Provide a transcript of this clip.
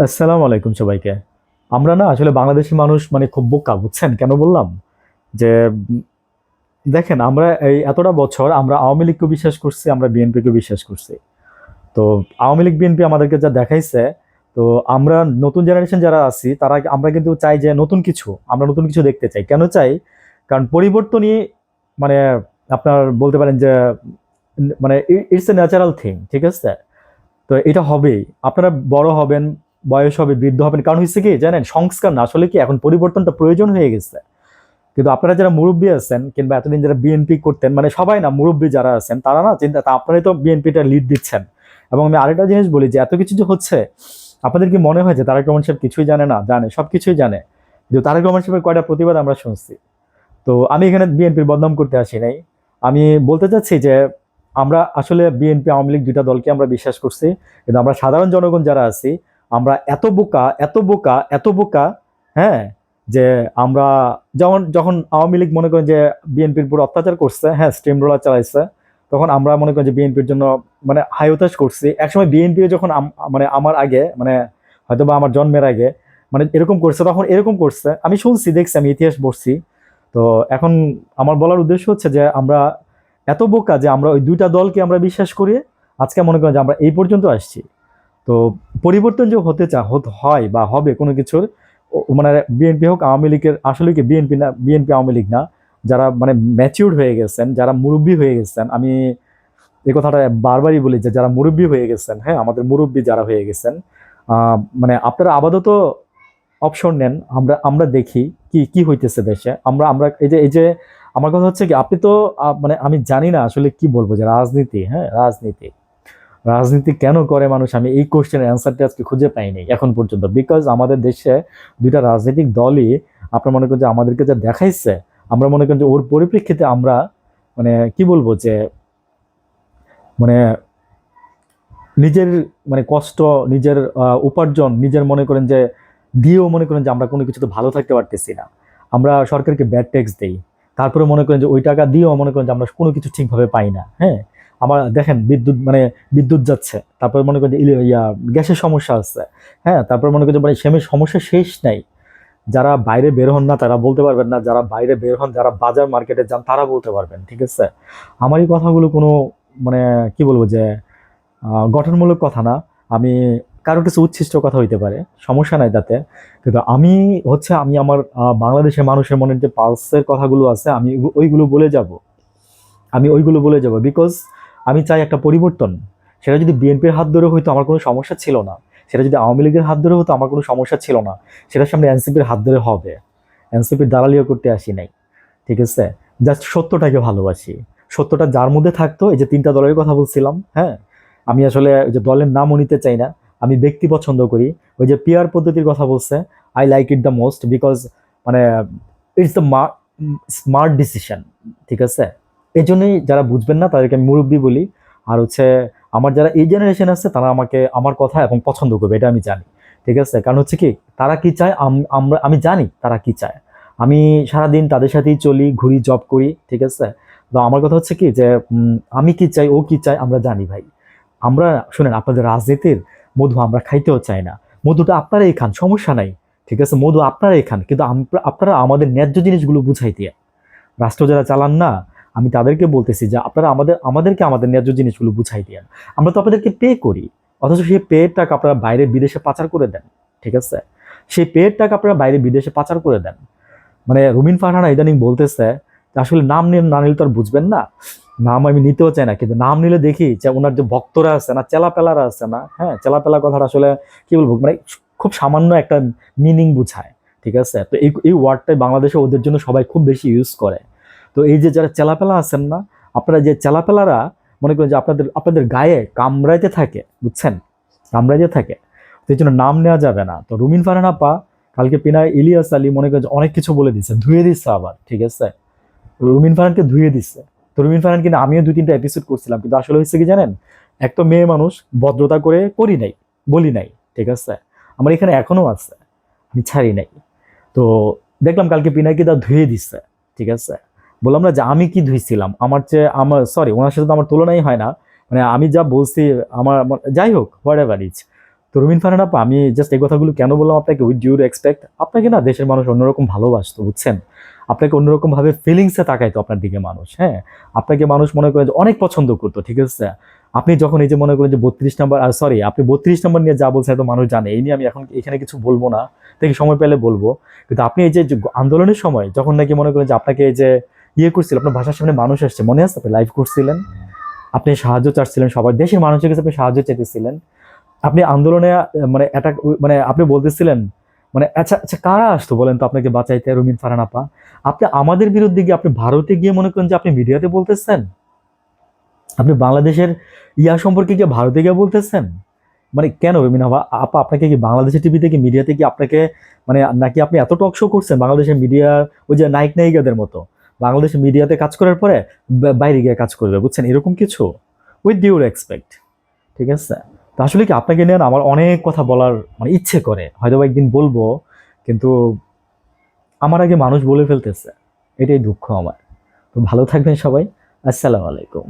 আসসালামু আলাইকুম সবাইকে। আমরা না আসলে বাংলাদেশি মানুষ মানে খুব বোকা, বুঝছেন? কেন বললাম? যে, দেখেন, আমরা এই এতটা বছর আমরা আওয়ামী লীগকে বিশ্বাস করছি, আমরা বিএনপিকে বিশ্বাস করছি। তো আওয়ামী লীগ, বিএনপি আমাদেরকে যা দেখাইছে, তো আমরা নতুন জেনারেশন যারা আছি, তারা আমরা কিন্তু চাই যে নতুন কিছু, আমরা নতুন কিছু দেখতে চাই। কেন চাই? কারণ পরিবর্তনই মানে আপনার বলতে পারেন যে মানে ইটস এ ন্যাচারাল থিং ঠিক আছে? তো এটা হবেই। আপনারা বড় হবেন বয়স হবে, বৃদ্ধ হবেন। কারণ হচ্ছে কি জানেন, সংস্কার না, আসলে কি এখন পরিবর্তনটা প্রয়োজন হয়ে গেছে। কিন্তু আপনারা যারা মুরব্বী আছেন কিংবা এতদিন যারা বিএনপি করতেন মানে সবাই না মুরব্বী যারা আছেন, তারা না চিন্তা আপনারাই তো বিএনপিটা লিড দিচ্ছেন। এবং আমি আরেকটা জিনিস বলি যে, এত কিছু যে হচ্ছে, আপনাদের কি মনে হয় যে তারেক রহমান সাহেব কিছুই জানে না? জানে, সব কিছুই জানে। যে তারেক রহমান সাহেবের কয়টা প্রতিবাদ আমরা শুনছি। তো আমি এখানে বিএনপির বদনাম করতে আসি নাই। আমি বলতে চাচ্ছি যে, আমরা আসলে বিএনপি আওয়ামী লীগ দুইটা দলকে আমরা বিশ্বাস করছি। কিন্তু আমরা সাধারণ জনগণ যারা আছি আমরা এত বোকা এত বোকা এত বোকা হ্যাঁ যে আমরা যেমন যখন আওয়ামী লীগ মনে করেন যে বিএনপির উপর অত্যাচার করছে হ্যাঁ স্টিম রোলার চালাইছে, তখন আমরা মনে করি যে বিএনপির জন্য মানে হাই করছি। একসময় বিএনপি যখন মানে আমার আগে মানে হয়তো বা আমার জন্মের আগে মানে এরকম করছে, তখন এরকম করছে। আমি শুনছি, দেখছি, আমি ইতিহাস পড়ছি। তো এখন আমার বলার উদ্দেশ্য হচ্ছে যে আমরা এত বোকা যে আমরা ওই দুইটা দলকে আমরা বিশ্বাস করি আজকে মনে করেন যে আমরা এই পর্যন্ত আসছি। তো পরিবর্তন যে হতে চা হয় বা হবে কোনো কিছুর মানে বিএনপি হোক, আওয়ামী লীগের, আসলে কি বিএনপি না, বিএনপি আওয়ামী লীগ না, যারা মানে ম্যাচিউর হয়ে গেছেন, যারা মুরব্বী হয়ে গেছেন, আমি এই কথাটা বারবারই বলি যে যারা মুরব্বী হয়ে গেছেন হ্যাঁ আমাদের মুরব্বী যারা হয়ে গেছেন মানে আপনারা আপাতত অপশন নেন, আমরা আমরা দেখি কি কি হইতেছে দেশে, আমরা আমরা এই যে এই যে আমার কথা হচ্ছে কি, আপনি তো মানে আমি জানি না আসলে কি বলব যে রাজনীতি হ্যাঁ রাজনীতি। রাজনীতি কেন করে মানুষ? আমি এই কোশ্চেনের অ্যান্সারটা আজকে খুঁজে পাইনি এখন পর্যন্ত। বিকজ আমাদের দেশে দুইটা রাজনৈতিক দলই আপনার মনে করেন যে আমাদেরকে যা দেখাইছে, আমরা মনে করেন যে ওর পরিপ্রেক্ষিতে আমরা মানে কি বলব যে মানে নিজের মানে কষ্ট, নিজের উপার্জন, নিজের মনে করেন যে দিয়েও মনে করেন যে আমরা কোনো কিছুতে ভালো থাকতে পারতেছি না। আমরা সরকারকে ব্যাড ট্যাক্স দেই। তারপরে মনে করেন যে ওই টাকা দিয়েও মনে করেন যে আমরা কোনো কিছু ঠিকভাবে পাই না। হ্যাঁ? আমার দেখেন বিদ্যুৎ মানে বিদ্যুৎ যাচ্ছে। তারপরে মনে করেন ইয়া, গ্যাসের সমস্যা আছে। হ্যাঁ তারপরে মনে করেন মানে সেমের সমস্যা শেষ নাই। যারা বাইরে বের হন না, তারা বলতে পারবেন না। যারা বাইরে বের হন, যারা বাজার মার্কেটে যান, তারা বলতে পারবেন, ঠিক আছে? আমার এই কথাগুলো কোনো মানে কি বলব যে গঠনমূলক কথা না। আমি কারও কিছু উচ্ছিষ্ট কথা হইতে পারে, সমস্যা নাই তাতে। কিন্তু আমি হচ্ছে, আমি আমার বাংলাদেশের মানুষের মনের যে পালসের কথাগুলো আছে, আমি ওইগুলো বলে যাব। আমি ওইগুলো বলে যাব বিকজ আমি চাই একটা পরিবর্তন। সেটা যদি বিএনপির হাত ধরে হইতো আমার কোনো সমস্যা ছিল না। সেটা যদি আওয়ামী লীগের হাত ধরে হতো আমার কোনো সমস্যা ছিল না। সেটার সামনে এনসিপির হাত ধরে হবে। এনসিপির দালালিও করতে আসি নাই। ঠিক আছে? জাস্ট সত্যটাকে ভালোবাসি। সত্যটা যার মধ্যে থাকতো, এই যে তিনটা দলের কথা বলছিলাম হ্যাঁ? আমি আসলে যে দলের নামও নিতে চাই না। আমি ব্যক্তি পছন্দ করি। ওই যে পিয়ার পদ্ধতির কথা বলছে I like it the most because মানে ইটস দ্য স্মার্ট ডিসিশন ঠিক আছে? এই জন্যই যারা বুঝবেন না, তাদেরকে আমি মুরব্বী বলি। আর হচ্ছে আমার যারা এই জেনারেশন আছে, তারা আমাকে আমার কথা এবং পছন্দ করবে, এটা আমি জানি। ঠিক আছে? কারণ হচ্ছে কি, তারা কি চায়? আমরা, আমি জানি তারা কি চায়। আমি সারাদিন তাদের সাথেই চলি, ঘুরি জব করি, ঠিক আছে? তো আমার কথা হচ্ছে কি যে আমি কি চাই, ও কি চাই আমরা জানি ভাই। আমরা, শুনেন, আপনাদের রাজনীতির মধু আমরা খাইতেও চাই না। মধুটা আপনারাই খান, সমস্যা নাই। ঠিক আছে? মধু আপনারাই খান, কিন্তু আপনারা আমাদের ন্যায্য জিনিসগুলো বুঝাই দিয়ে। রাষ্ট্র যারা চালান না আমি তাদেরকে বলতেছি যে আপনারা আমাদের, আমাদেরকে আমাদের ন্যায্য জিনিসগুলো বুঝাই দেন। আমরা তো আপনাদেরকে পে করি, অথচ সেই পেয়ের টাকা আপনারা বাইরে বিদেশে পাচার করে দেন, ঠিক আছে? সেই পেয়ের টাকা আপনারা বাইরে বিদেশে পাচার করে দেন। মানে রুমিন ফারহানা ইদানিং বলতেছে যে আসলে নাম নিয়ে না নিলে তো আর বুঝবেন না। নাম আমি নিতেও চাই না, কিন্তু নাম নিলে দেখি যে ওনার যে ভক্তরা আছে না, চেলাপেলারা আছে না হ্যাঁ? চেলাপেলা কথাটা আসলে কি বলব মানে খুব সামান্য একটা মিনিং বুঝায়, ঠিক আছে? তো এই এই ওয়ার্ডটাই বাংলাদেশে ওদের জন্য সবাই খুব বেশি ইউজ করে। তো এই যে যারা চেলাপেলা আছেন না, আপনারা যে চেলাপেলারা, মনে করেন যে আপনাদের আপনাদের গায়ে কামড়াইতে থাকে, বুঝছেন? কামড়াইতে থাকে। তো এই জন্য নাম নেওয়া যাবে না। তো রুমিন ফারহানা পা কালকে পিনায় ইলিয়াস আলী মনে করেন অনেক কিছু বলে দিচ্ছে ধুয়ে দিচ্ছে আবার, ঠিক আছে? রুমিন ফারহানকে ধুয়ে দিচ্ছে তো রুমিন ফারহান কিন্তু আমিও দুই তিনটা এপিসোড করছিলাম, কিন্তু আসলে হচ্ছে কি জানেন? এক তো মেয়ে মানুষ ভদ্রতা করে করি নাই, বলি নাই, ঠিক আছে? আমার এখানে এখনও আছে, আমি ছাড়ি নাই। তো দেখলাম কালকে পিনাকি দা ধুয়ে দিচ্ছে ঠিক আছে? বললাম না যে আমি কি ধুইছিলাম? আমার চেয়ে আমার সরি ওনার সাথে তো আমার তুলনাই হয় না। মানে আমি যা বলছি, আমার যাই হোক হোয়াট এভার ইজ তো রুমিন ফারহান আপা, আমি জাস্ট এই কথাগুলো কেন বললাম আপনাকে? উইথ ডিউ এক্সপেক্ট আপনাকে না দেশের মানুষ অন্যরকম ভালোবাসতো, বুঝছেন? আপনাকে অন্যরকম ভাবে ফিলিংসে তাকাইতো আপনার দিকে মানুষ হ্যাঁ? আপনাকে মানুষ মনে করেন যে অনেক পছন্দ করতো, ঠিক আছে? আপনি যখন এই যে মনে করেন যে বত্রিশ নাম্বার সরি আপনি বত্রিশ নাম্বার নিয়ে যা বলছেন তো মানুষ জানে, এই নিয়ে আমি এখন এখানে কিছু বলব না। দেখি সময় পেলে বলব। কিন্তু আপনি এই যে আন্দোলনের সময়, যখন নাকি মনে করেন যে আপনাকে এই যে ইয়ে করছিল, আপনার ভাষার সামনে মানুষ আসছে। মনে আছে আপনি লাইভ করছিলেন? আপনি সাহায্য চাচ্ছিলেন সবার, দেশের মানুষের কাছে আপনি সাহায্য চাইতেছিলেন। আপনি আন্দোলনে মানে অ্যাটাক মানে আপনি বলতেছিলেন মানে আচ্ছা আচ্ছা কারা আসতো বলেন তো আপনাকে বাঁচাইতে, রুমিন ফারহান আপা? আপনি আমাদের বিরুদ্ধে গিয়ে আপনি ভারতে গিয়ে মনে করেন যে আপনি মিডিয়াতে বলতেছেন? আপনি বাংলাদেশের ইয়া সম্পর্কে গিয়ে ভারতে গিয়ে বলতেছেন? মানে কেন রুমিন আপা আপনাকে কি বাংলাদেশের টিভিতে কি মিডিয়াতে কি আপনাকে মানে নাকি আপনি এত টক শো করছেন বাংলাদেশের মিডিয়া ওই যে নায়ক নায়িকাদের মতো? বাংলাদেশের মিডিয়াতে কাজ করার পরে বাইরে গিয়ে কাজ করবে, বুঝছেন? এরকম কিছু উইথ ডিউর এক্সপেক্ট ঠিক আছে? তো আসলে কি আপনাকে নিয়ে আমার অনেক কথা বলার মানে ইচ্ছে করে, হয়তো একদিন বলব, কিন্তু আমার আগে মানুষ বলে ফেলতেছে, এটাই দুঃখ আমার। তো ভালো থাকবেন সবাই, আসসালামু আলাইকুম।